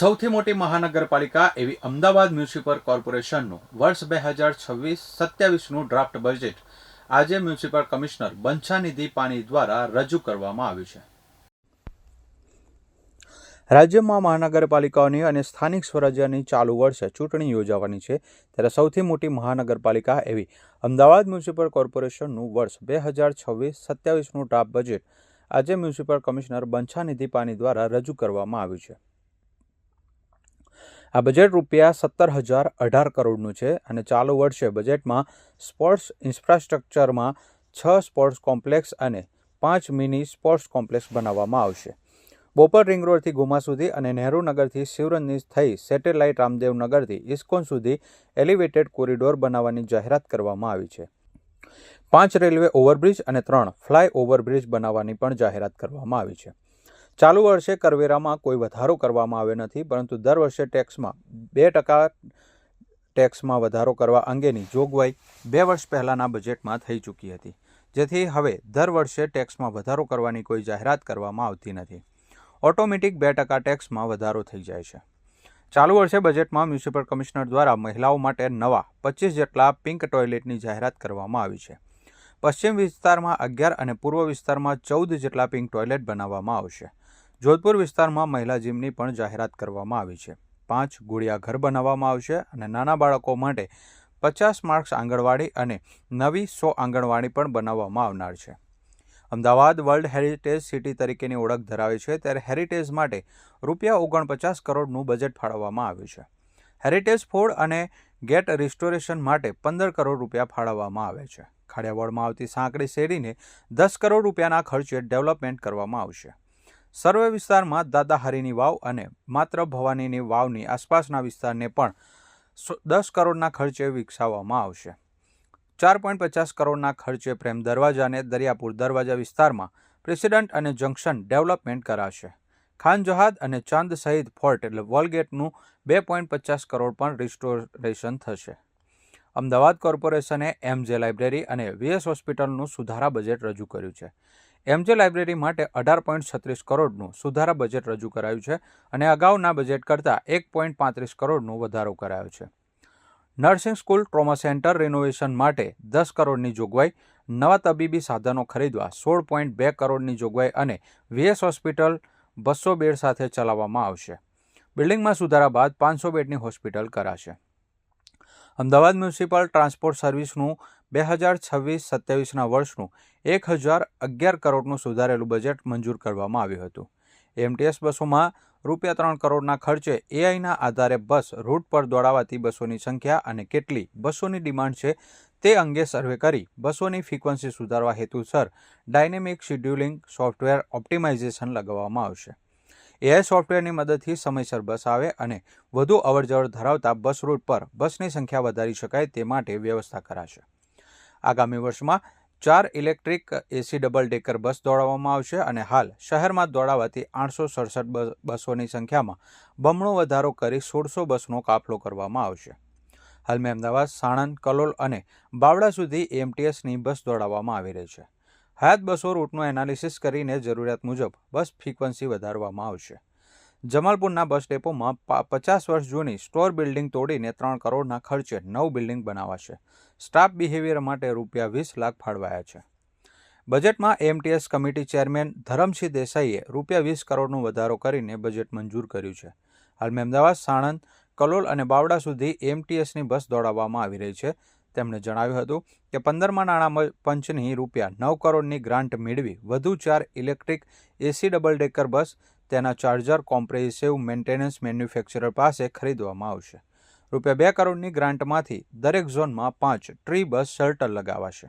સૌથી મોટી મહાનગરપાલિકા એવી અમદાવાદ મ્યુનિસિપલ કોર્પોરેશનનું વર્ષ બે હજાર છવ્વીસ સત્યાવીસનું ડ્રાફ્ટ બજેટ આજે મ્યુનિસિપલ કમિશનર બંછાનિધિ પાણી દ્વારા રજૂ કરવામાં આવ્યું છે. રાજ્યમાં મહાનગરપાલિકાઓની અને સ્થાનિક સ્વરાજ્યની ચાલુ વર્ષે ચૂંટણી યોજાવાની છે, ત્યારે સૌથી મોટી મહાનગરપાલિકા એવી અમદાવાદ મ્યુનિસિપલ કોર્પોરેશનનું વર્ષ બે હજાર છવ્વીસ સત્યાવીસનું ડ્રાફ્ટ બજેટ આજે મ્યુનિસિપલ કમિશનર બંછાનિધિ પાણી દ્વારા રજૂ કરવામાં આવ્યું છે. આ બજેટ રૂપિયા સત્તર હજાર અઢાર કરોડનું છે અને ચાલુ વર્ષે બજેટમાં સ્પોર્ટ્સ ઇન્ફ્રાસ્ટ્રક્ચરમાં છ સ્પોર્ટ્સ કોમ્પ્લેક્સ અને પાંચ મિની સ્પોર્ટ્સ કોમ્પ્લેક્સ બનાવવામાં આવશે. બોપર રિંગ રોડથી ગુમા સુધી અને નહેરુ નગરથી શિવરંજની થઈ સેટેલાઇટ રામદેવનગરથી ઇસ્કોન સુધી એલિવેટેડ કોરિડોર બનાવવાની જાહેરાત કરવામાં આવી છે. પાંચ રેલવે ઓવરબ્રિજ અને ત્રણ ફ્લાય ઓવરબ્રિજ બનાવવાની પણ જાહેરાત કરવામાં આવી છે. ચાલુ વર્ષે કરવેરામાં કોઈ વધારો કરવામાં આવ્યો નથી, પરંતુ દર વર્ષે ટેક્સમાં બે ટકા ટેક્સમાં વધારો કરવા અંગેની જોગવાઈ બે વર્ષ પહેલાંના બજેટમાં થઈ ચૂકી હતી, જેથી હવે દર વર્ષે ટેક્સમાં વધારો કરવાની કોઈ જાહેરાત કરવામાં આવતી નથી. ઓટોમેટિક બે ટકા ટેક્સમાં વધારો થઈ જાય છે. ચાલુ વર્ષે બજેટમાં મ્યુનિસિપલ કમિશનર દ્વારા મહિલાઓ માટે નવા પચીસ જેટલા પિંક ટોયલેટની જાહેરાત કરવામાં આવી છે. પશ્ચિમ વિસ્તારમાં અગિયાર અને પૂર્વ વિસ્તારમાં ચૌદ જેટલા પિંક ટોયલેટ બનાવવામાં આવશે. જોધપુર વિસ્તારમાં મહિલા જીમની પણ જાહેરાત કરવામાં આવી છે. પાંચ ગુડિયા ઘર બનાવવામાં આવશે અને નાના બાળકો માટે પચાસ માર્ક્સ આંગણવાડી અને નવી સો આંગણવાડી પણ બનાવવામાં આવનાર છે. અમદાવાદ વર્લ્ડ હેરિટેજ સિટી તરીકેની ઓળખ ધરાવે છે ત્યારે હેરિટેજ માટે રૂપિયા ઓગણપચાસ કરોડનું બજેટ ફાળવવામાં આવ્યું છે. હેરિટેજ ફોડ અને ગેટ રિસ્ટોરેશન માટે પંદર કરોડ રૂપિયા ફાળવવામાં આવે છે. ખાડિયાવાડમાં આવતી સાંકડી શેરીને દસ કરોડ રૂપિયાના ખર્ચે ડેવલપમેન્ટ કરવામાં આવશે. સર્વે વિસ્તારમાં દાદાહરીની વાવ અને માત્ર ભવાનીની વાવની આસપાસના વિસ્તારને પણ દસ કરોડના ખર્ચે વિકસાવવામાં આવશે. ચાર પોઈન્ટ પચાસ કરોડના ખર્ચે પ્રેમ દરવાજા અને દરિયાપુર દરવાજા વિસ્તારમાં પ્રેસિડન્ટ અને જંકશન ડેવલપમેન્ટ કરાશે. ખાન જહાદ અને ચાંદ સહિત ફોર્ટ એટલે વોલગેટનું બે પોઈન્ટ પચાસ કરોડ પણ રિસ્ટોરેશન થશે. અમદાવાદ કોર્પોરેશને એમજે લાઇબ્રેરી અને વીએસ હોસ્પિટલનું સુધારા બજેટ રજૂ કર્યું છે. એમજે લાઇબ્રેરી માટે અઢાર પોઈન્ટ છત્રીસ કરોડનું સુધારા બજેટ રજૂ કરાયું છે અને અગાઉના બજેટ કરતાં એક પોઈન્ટ પાંત્રીસ કરોડનો વધારો કરાયો છે. Nursing school trauma centre renovation માટે દસ કરોડની જોગવાઈ, નવા તબીબી સાધનો ખરીદવા સોળ પોઈન્ટ બે કરોડની જોગવાઈ અને વીએસ હોસ્પિટલ બસો બેડ સાથે ચલાવવામાં આવશે. બિલ્ડિંગમાં સુધારા બાદ પાંચસો બેડની હોસ્પિટલ કરાશે. અમદાવાદ મ્યુનિસિપલ ટ્રાન્સપોર્ટ સર્વિસનું બે હજાર છવ્વીસ સત્યાવીસના વર્ષનું એક હજાર અગિયાર કરોડનું સુધારેલું બજેટ મંજૂર કરવામાં આવ્યું હતું. એમટીએસ બસોમાં રૂપિયા ત્રણ કરોડના ખર્ચે એઆઈના આધારે બસ રૂટ પર દોડાવાતી બસોની સંખ્યા અને કેટલી બસોની ડિમાન્ડ છે તે અંગે સર્વે કરી બસોની ફ્રીક્વન્સી સુધારવા હેતુસર ડાયનેમિક શિડ્યુલિંગ સોફ્ટવેર ઓપ્ટિમાઇઝેશન લગાવવામાં આવશે. એઆઈ સોફ્ટવેરની મદદથી સમયસર બસ આવે અને વધુ અવરજવર ધરાવતા બસ રૂટ પર બસની સંખ્યા વધારી શકાય તે માટે વ્યવસ્થા કરાશે. આગામી વર્ષમાં ચાર electric AC double decker bus દોડાવવામાં આવશે અને હાલ શહેરમાં દોડાવાતી આઠસો સડસઠ બસ- બસોની સંખ્યામાં બમણો વધારો કરી સોળસો બસનો કાફલો કરવામાં આવશે. હાલમાં અમદાવાદ સાણંદ, કલોલ અને બાવળા સુધી એમટીએસની બસ દોડાવવામાં આવી રહી છે. હયાત બસો રૂટનું એનાલિસિસ કરીને જરૂરિયાત મુજબ બસ ફ્રીક્વન્સી વધારવામાં આવશે. જમાલપુરના બસ ડેપોમાં પચાસ વર્ષ જૂની સ્ટોર બિલ્ડિંગ તોડીને ત્રણ કરોડના ખર્ચે નવ બિલ્ડિંગ બનાવાશે. સ્ટાફ બિહેવિયર માટે રૂપિયા વીસ લાખ ફાળવાયા છે. બજેટમાં એમટીએસ કમિટી ચેરમેન ધરમસિંહ દેસાઈએ રૂપિયા વીસ કરોડનો વધારો કરીને બજેટ મંજૂર કર્યું છે. હાલમાં અમદાવાદ સાણંદ, કલોલ અને બાવડા સુધી એમટીએસની બસ દોડાવવામાં આવી રહી છે. તેમણે જણાવ્યું હતું કે પંદરમાં નાણાં પંચની રૂપિયા નવ કરોડની ગ્રાન્ટ મેળવી વધુ ચાર electric AC double decker bus તેના ચાર્જર કોમ્પ્રેસિવ મેન્ટેનન્સ મેન્યુફેક્ચરર પાસે ખરીદવામાં આવશે. રૂપિયા બે કરોડની ગ્રાન્ટમાંથી દરેક ઝોનમાં પાંચ ટ્રી બસ શેલ્ટર લગાવાશે.